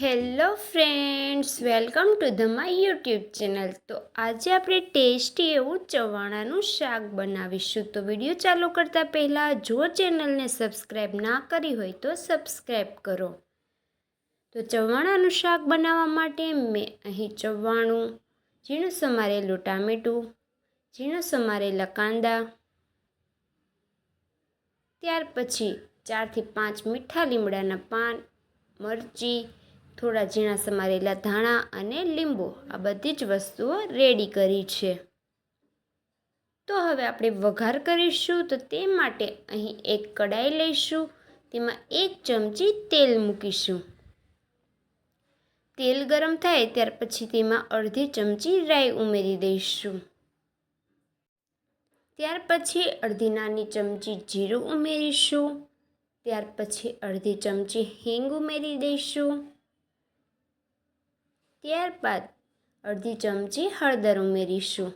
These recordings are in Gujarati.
Hello friends, welcome to the my YouTube channel. તો આજે આપણે ટેસ્ટી એવું ચવાણાનું શાક બનાવીશું. તો વીડિયો ચાલુ કરતાં પહેલાં, જો ચેનલને સબસ્ક્રાઈબ ના કરી હોય તો સબસ્ક્રાઈબ કરો. તો ચવાણાનું શાક બનાવવા માટે મેં અહીં ચવાણું, ઝીણું સમારેલું ટામેટું, ઝીણું સમારેલા કાંદા, ત્યાર પછી ચારથી પાંચ મીઠા લીમડાના પાન, મરચી થોડા ઝીણા સમારેલા ધાણા અને લીંબુ, આ બધી જ વસ્તુઓ રેડી કરી છે. તો હવે આપણે વઘાર કરીશું તો તે માટે અહીં એક કડાઈ લઈશું, તેમાં એક ચમચી તેલ મૂકીશું. તેલ ગરમ થાય ત્યાર પછી તેમાં અડધી ચમચી રાઈ ઉમેરી દઈશું. ત્યાર પછી અડધી નાની ચમચી જીરું ઉમેરીશું. ત્યાર પછી અડધી ચમચી હિંગ ઉમેરી દઈશું. ત્યારબાદ અડધી ચમચી હળદર ઉમેરીશું.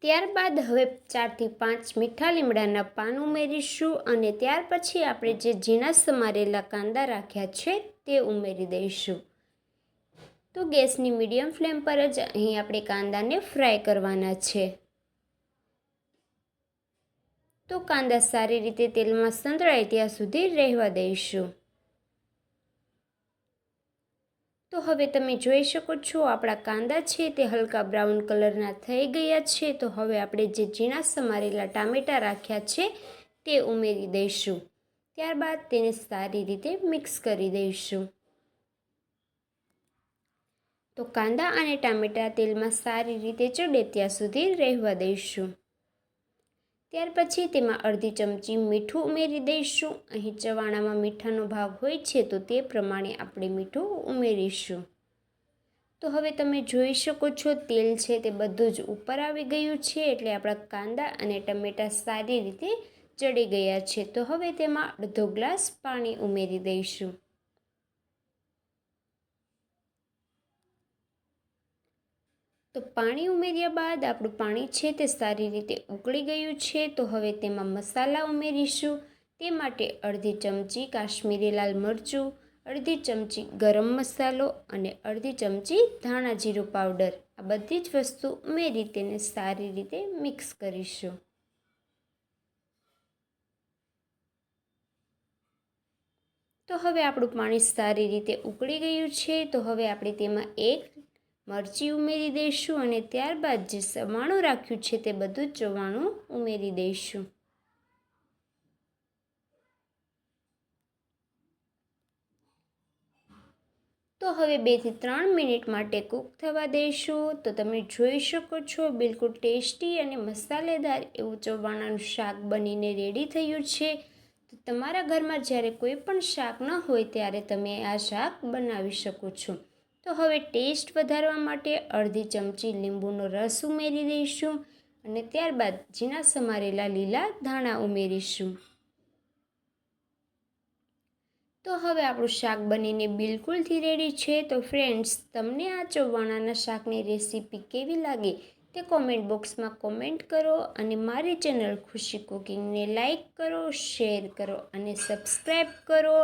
ત્યારબાદ હવે ચારથી પાંચ મીઠા લીમડાના પાન ઉમેરીશું અને ત્યાર પછી આપણે જે ઝીણા સમારેલા કાંદા રાખ્યા છે તે ઉમેરી દઈશું. તો ગેસની મીડિયમ ફ્લેમ પર જ અહીં આપણે કાંદાને ફ્રાય કરવાના છે. તો કાંદા સારી રીતે તેલમાં સંતળાય ત્યાં સુધી રહેવા દઈશું. તો હવે તમે જોઈ શકો છો, આપણા કાંદા છે તે હલકા બ્રાઉન કલરના થઈ ગયા છે. તો હવે આપણે જે ઝીણા સમારેલા ટામેટાં રાખ્યા છે તે ઉમેરી દઈશું. ત્યારબાદ તેને સારી રીતે મિક્સ કરી દઈશું. તો કાંદા અને ટામેટાં તેલમાં સારી રીતે ચડે ત્યાં સુધી રહેવા દઈશું. ત્યાર પછી તેમાં અડધી ચમચી મીઠું ઉમેરી દઈશું. અહીં ચવાણામાં મીઠાનો ભાગ હોય છે તો તે પ્રમાણે આપણે મીઠું ઉમેરીશું. તો હવે તમે જોઈ શકો છો તેલ છે તે બધું જ ઉપર આવી ગયું છે એટલે આપણા કાંદા અને ટમેટાં સારી રીતે ચડી ગયા છે. તો હવે તેમાં અડધો ગ્લાસ પાણી ઉમેરી દઈશું. તો પાણી ઉમેર્યા બાદ આપણું પાણી છે તે સારી રીતે ઉકળી ગયું છે, તો હવે તેમાં મસાલા ઉમેરીશું. તે માટે અડધી ચમચી કાશ્મીરી લાલ મરચું, અડધી ચમચી ગરમ મસાલો અને અડધી ચમચી ધાણા જીરું પાવડર. આ બધી જ વસ્તુ ઉમેરી તેને સારી રીતે મિક્સ કરીશું. તો હવે આપણું પાણી સારી રીતે ઉકળી ગયું છે, તો હવે આપણે તેમાં એક મરચી ઉમેરી દઈશું અને ત્યારબાદ જે સમાણું રાખ્યું છે તે બધું ચવાણું ઉમેરી દઈશું. તો હવે બેથી ત્રણ મિનિટ માટે કૂક થવા દઈશું. તો તમે જોઈ શકો છો, બિલકુલ ટેસ્ટી અને મસાલેદાર એવું ચવાણાનું શાક બનીને રેડી થયું છે. તો તમારા ઘરમાં જ્યારે કોઈ પણ શાક ન હોય ત્યારે તમે આ શાક બનાવી શકો છો. તો હવે ટેસ્ટ વધારવા માટે અડધી ચમચી લીંબુનો રસ ઉમેરી દઈશું અને ત્યારબાદ ઝીણા સમારેલા લીલા ધાણા ઉમેરીશું. તો હવે આપણું શાક બનીને બિલકુલથી રેડી છે. તો ફ્રેન્ડ્સ, તમને આ ચોવાણાના શાકની રેસીપી કેવી લાગે તે કોમેન્ટ બોક્સમાં કોમેન્ટ કરો અને મારી ચેનલ ખુશી કુકિંગને લાઇક કરો, શેર કરો અને સબસ્ક્રાઈબ કરો,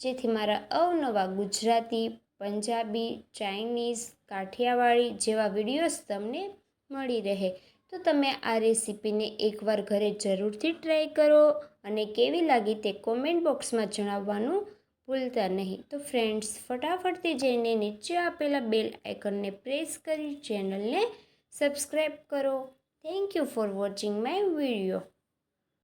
જેથી મારા અવનવા ગુજરાતી પંજાબી, ચાઇનીઝ, કાઠિયાવાડી જેવા વિડીયોઝ તમને મળી રહે. તો તમે આ રેસીપીને એકવાર ઘરે જરૂરથી ટ્રાય કરો અને કેવી લાગી તે કોમેન્ટ બોક્સમાં જણાવવાનું ભૂલતા નહીં. તો ફ્રેન્ડ્સ, ફટાફટથી જઈને નીચે આપેલા બેલ આઇકનને પ્રેસ કરી ચેનલને સબસ્ક્રાઈબ કરો. Thank you for watching my video